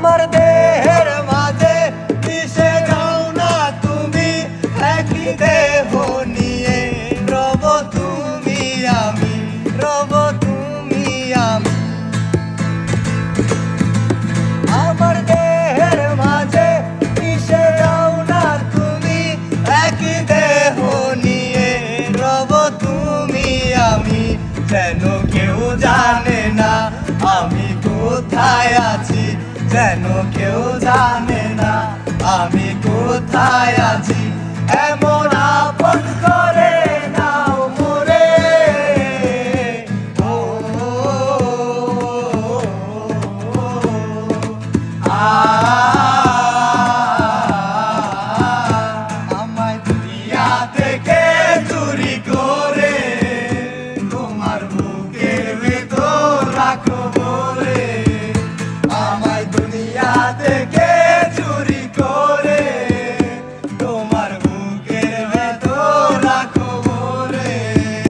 আমার দেহের মাঝে মিশে যাও না তুমি। একই দেহ নিয়ে রব তুমি আমি, রব তুমি আমি। আমার দেহের মাঝে না তুমি। রব তুমি আমি। কেউ জানে না আমি কোথায় আছি। যেন কেউ জানে না আমি কোথায় আছি?